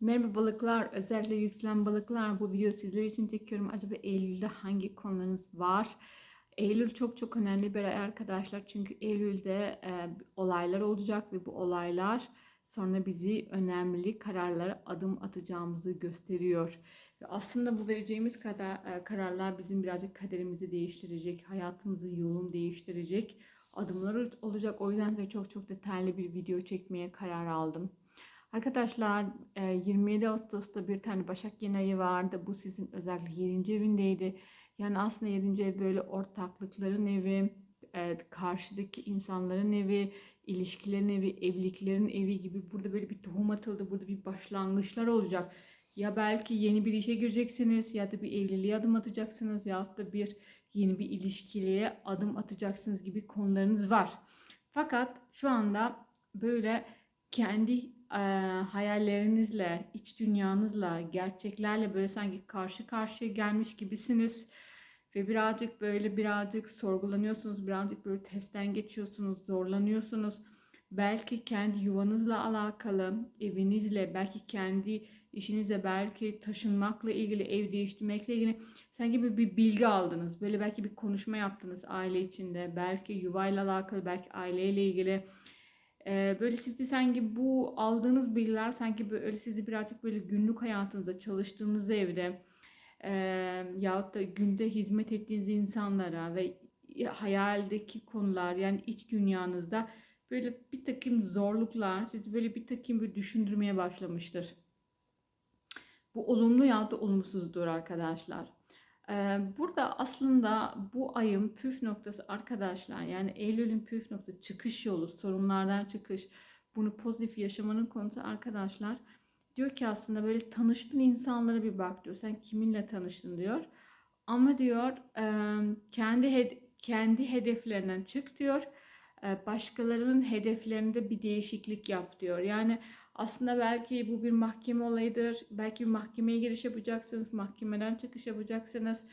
Merhaba balıklar, özellikle yükselen balıklar. Bu videoyu sizler için çekiyorum. Acaba Eylül'de hangi konularınız var? Eylül çok çok önemli bir ay arkadaşlar. Çünkü Eylül'de e, olaylar olacak ve bu olaylar sonra bizi önemli kararlara adım atacağımızı gösteriyor. Ve aslında bu vereceğimiz kadar e, kararlar bizim birazcık kaderimizi değiştirecek, hayatımızın yolunu değiştirecek adımlar olacak. O yüzden de çok çok detaylı bir video çekmeye karar aldım. Arkadaşlar e, 27 Ağustos'ta bir tane Başak Yeni vardı. Bu sizin özellikle 7. evindeydi. Yani aslında 7. ev böyle ortaklıkların evi, e, karşıdaki insanların evi, ilişkilerin evi, evliliklerin evi gibi burada böyle bir tohum atıldı. Burada bir başlangıçlar olacak. Ya belki yeni bir işe gireceksiniz ya da bir evliliğe adım atacaksınız ya da bir yeni bir ilişkiliğe adım atacaksınız gibi konularınız var. Fakat şu anda böyle kendi hayallerinizle, iç dünyanızla, gerçeklerle böyle sanki karşı karşıya gelmiş gibisiniz. Ve birazcık böyle birazcık sorgulanıyorsunuz, birazcık böyle testten geçiyorsunuz, zorlanıyorsunuz. Belki kendi yuvanızla alakalı, evinizle, belki kendi işinizle, belki taşınmakla ilgili, ev değiştirmekle ilgili sanki bir, bir bilgi aldınız. Böyle belki bir konuşma yaptınız aile içinde, belki yuvayla alakalı, belki aileyle ilgili ee, böyle sizi sanki bu aldığınız bilgiler sanki böyle sizi birazcık böyle günlük hayatınızda çalıştığınız evde e, yahut da günde hizmet ettiğiniz insanlara ve hayaldeki konular yani iç dünyanızda böyle bir takım zorluklar sizi böyle bir takım bir düşündürmeye başlamıştır. Bu olumlu ya da olumsuzdur arkadaşlar. Burada aslında bu ayın püf noktası arkadaşlar yani Eylül'ün püf noktası çıkış yolu, sorunlardan çıkış, bunu pozitif yaşamanın konusu arkadaşlar. Diyor ki aslında böyle tanıştığın insanlara bir bak diyor. Sen kiminle tanıştın diyor. Ama diyor kendi kendi hedeflerinden çık diyor. Başkalarının hedeflerinde bir değişiklik yap diyor. Yani aslında belki bu bir mahkeme olayıdır. Belki bir mahkemeye giriş yapacaksınız. Mahkemeden çıkış yapacaksınız.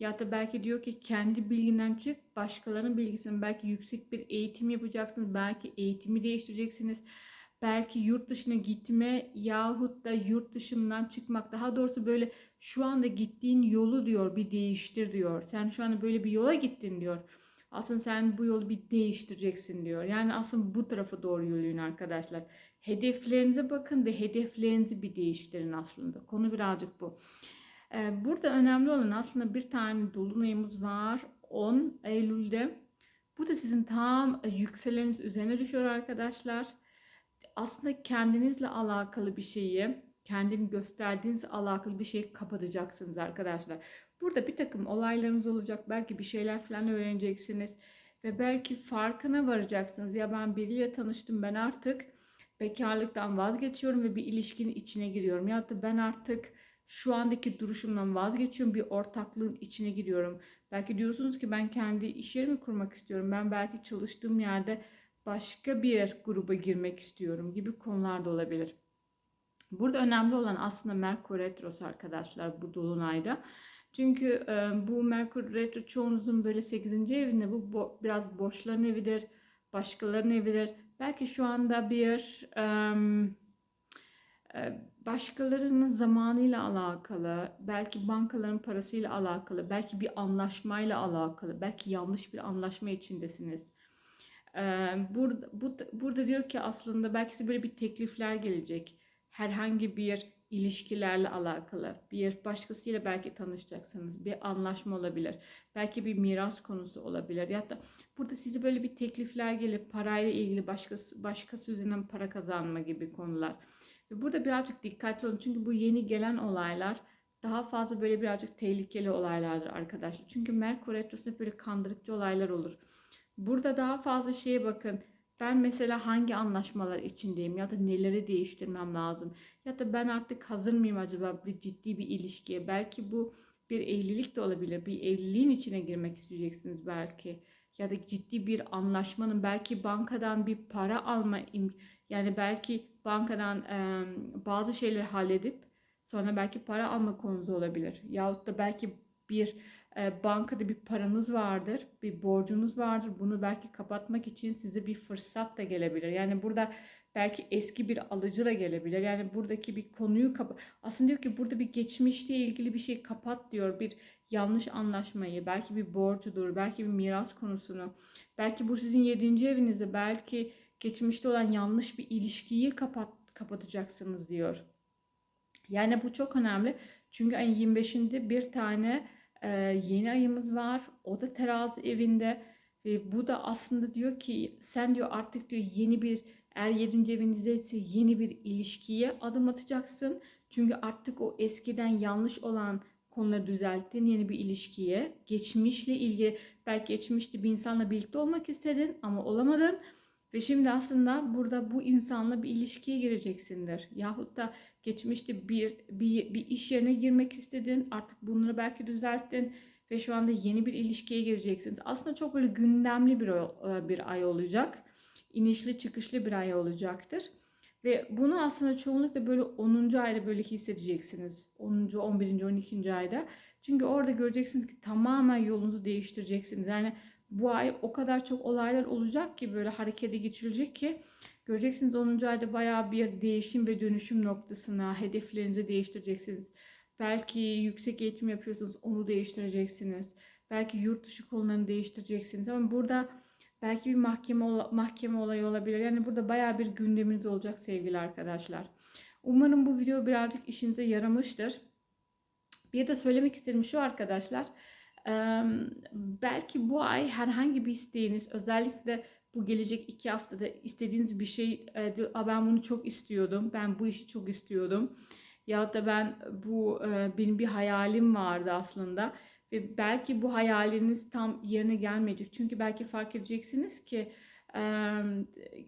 Ya da belki diyor ki kendi bilginden çık. Başkalarının bilgisini belki yüksek bir eğitim yapacaksınız. Belki eğitimi değiştireceksiniz. Belki yurt dışına gitme yahut da yurt dışından çıkmak. Daha doğrusu böyle şu anda gittiğin yolu diyor bir değiştir diyor. Sen şu anda böyle bir yola gittin diyor. Aslında sen bu yolu bir değiştireceksin diyor. Yani aslında bu tarafa doğru yürüyün arkadaşlar. Hedeflerinize bakın ve hedeflerinizi bir değiştirin aslında. Konu birazcık bu. Ee, burada önemli olan aslında bir tane dolunayımız var. 10 Eylül'de. Bu da sizin tam yükseleniniz üzerine düşüyor arkadaşlar. Aslında kendinizle alakalı bir şeyi, kendini gösterdiğiniz alakalı bir şeyi kapatacaksınız arkadaşlar. Burada bir takım olaylarınız olacak. Belki bir şeyler falan öğreneceksiniz. Ve belki farkına varacaksınız. Ya ben biriyle tanıştım ben artık bekarlıktan vazgeçiyorum ve bir ilişkinin içine giriyorum. Ya da ben artık şu andaki duruşumdan vazgeçiyorum. Bir ortaklığın içine giriyorum. Belki diyorsunuz ki ben kendi iş yerimi kurmak istiyorum. Ben belki çalıştığım yerde başka bir gruba girmek istiyorum gibi konular da olabilir. Burada önemli olan aslında Merkür Retrosu arkadaşlar bu dolunayda. Çünkü e, bu Merkür Retro çoğunuzun böyle 8. evinde bu bo biraz boşların evidir, başkalarının evidir. Belki şu anda bir e, başkalarının zamanıyla alakalı, belki bankaların parasıyla alakalı, belki bir anlaşmayla alakalı, belki yanlış bir anlaşma içindesiniz. Burada, bu, burada diyor ki aslında belki size böyle bir teklifler gelecek. Herhangi bir ilişkilerle alakalı bir başkasıyla belki tanışacaksınız. Bir anlaşma olabilir. Belki bir miras konusu olabilir. Ya da burada size böyle bir teklifler gelip parayla ilgili başkası, başkası üzerinden para kazanma gibi konular. Ve burada birazcık dikkatli olun. Çünkü bu yeni gelen olaylar daha fazla böyle birazcık tehlikeli olaylardır arkadaşlar. Çünkü Merkür Retrosu'nda böyle kandırıcı olaylar olur. Burada daha fazla şeye bakın ben mesela hangi anlaşmalar içindeyim ya da neleri değiştirmem lazım ya da ben artık hazır mıyım acaba bir ciddi bir ilişkiye? Belki bu bir evlilik de olabilir. Bir evliliğin içine girmek isteyeceksiniz belki ya da ciddi bir anlaşmanın belki bankadan bir para alma yani belki bankadan e, bazı şeyleri halledip sonra belki para alma konusu olabilir. Yahut da belki bir bankada bir paranız vardır, bir borcunuz vardır. Bunu belki kapatmak için size bir fırsat da gelebilir. Yani burada belki eski bir alıcı da gelebilir. Yani buradaki bir konuyu kapa aslında diyor ki burada bir geçmişle ilgili bir şey kapat diyor. Bir yanlış anlaşmayı, belki bir borcudur, belki bir miras konusunu. Belki bu sizin yedinci evinizde, belki geçmişte olan yanlış bir ilişkiyi kapat kapatacaksınız diyor. Yani bu çok önemli. Çünkü ayın 25'inde bir tane e, yeni ayımız var. O da terazi evinde. Ve bu da aslında diyor ki sen diyor artık diyor yeni bir eğer 7. evinizdeyse yeni bir ilişkiye adım atacaksın. Çünkü artık o eskiden yanlış olan konuları düzelttin yeni bir ilişkiye. Geçmişle ilgili belki geçmişte bir insanla birlikte olmak istedin ama olamadın. Ve şimdi aslında burada bu insanla bir ilişkiye gireceksindir. Yahut da geçmişte bir, bir, bir iş yerine girmek istedin. Artık bunları belki düzelttin. Ve şu anda yeni bir ilişkiye gireceksiniz. Aslında çok böyle gündemli bir, bir ay olacak. İnişli çıkışlı bir ay olacaktır. Ve bunu aslında çoğunlukla böyle 10. ayda böyle hissedeceksiniz. 10. 11. 12. ayda. Çünkü orada göreceksiniz ki tamamen yolunuzu değiştireceksiniz. Yani bu ay o kadar çok olaylar olacak ki böyle harekete geçirecek ki göreceksiniz 10. ayda bayağı bir değişim ve dönüşüm noktasına hedeflerinizi değiştireceksiniz. Belki yüksek eğitim yapıyorsunuz onu değiştireceksiniz. Belki yurt dışı konularını değiştireceksiniz. Ama burada belki bir mahkeme mahkeme olayı olabilir. Yani burada bayağı bir gündeminiz olacak sevgili arkadaşlar. Umarım bu video birazcık işinize yaramıştır. Bir de söylemek istedim şu arkadaşlar. Belki bu ay herhangi bir isteğiniz özellikle bu gelecek iki haftada istediğiniz bir şey ben bunu çok istiyordum ben bu işi çok istiyordum. Ya da ben bu benim bir hayalim vardı aslında ve belki bu hayaliniz tam yerine gelmeyecek. Çünkü belki fark edeceksiniz ki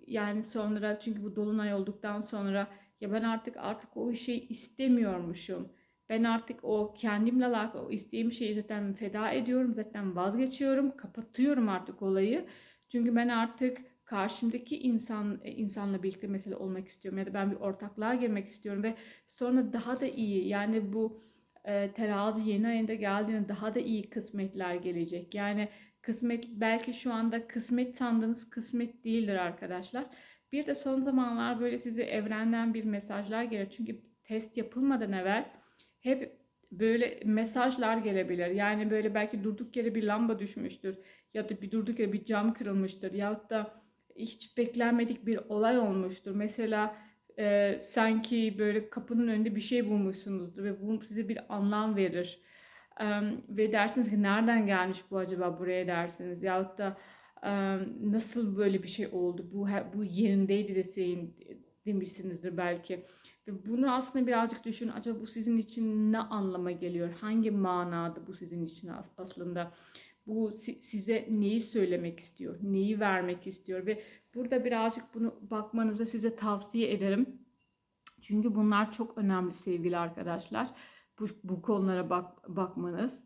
yani sonra çünkü bu dolunay olduktan sonra ya ben artık artık o işi istemiyormuşum ben artık o kendimle alakalı o istediğim şeyi zaten feda ediyorum. Zaten vazgeçiyorum. Kapatıyorum artık olayı. Çünkü ben artık karşımdaki insan e, insanla birlikte mesela olmak istiyorum ya da ben bir ortaklığa girmek istiyorum ve sonra daha da iyi yani bu e, terazi yeni ayında geldiğinde daha da iyi kısmetler gelecek. Yani kısmet belki şu anda kısmet sandığınız kısmet değildir arkadaşlar. Bir de son zamanlar böyle size evrenden bir mesajlar gelir. Çünkü test yapılmadan evvel hep böyle mesajlar gelebilir. Yani böyle belki durduk yere bir lamba düşmüştür ya da bir durduk yere bir cam kırılmıştır ya da hiç beklenmedik bir olay olmuştur. Mesela e, sanki böyle kapının önünde bir şey bulmuşsunuzdur ve bu size bir anlam verir. E, ve dersiniz ki nereden gelmiş bu acaba buraya dersiniz. Yahut da e, nasıl böyle bir şey oldu bu bu yerindeydi deseyin demişsinizdir belki. Bunu aslında birazcık düşün. Acaba bu sizin için ne anlama geliyor? Hangi manada bu sizin için aslında? Bu size neyi söylemek istiyor? Neyi vermek istiyor? Ve burada birazcık bunu bakmanızı size tavsiye ederim. Çünkü bunlar çok önemli sevgili arkadaşlar. Bu, bu konulara bak, bakmanız.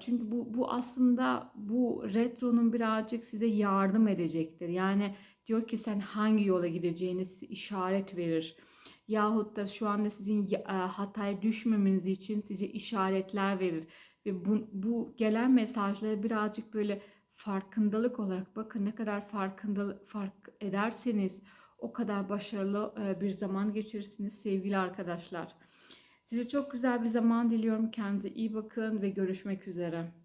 Çünkü bu, bu aslında bu retronun birazcık size yardım edecektir. Yani diyor ki sen hangi yola gideceğini size işaret verir yahut da şu anda sizin e, hataya düşmemeniz için size işaretler verir. Ve bu, bu gelen mesajları birazcık böyle farkındalık olarak bakın ne kadar farkındalık fark ederseniz o kadar başarılı e, bir zaman geçirirsiniz sevgili arkadaşlar. Size çok güzel bir zaman diliyorum. Kendinize iyi bakın ve görüşmek üzere.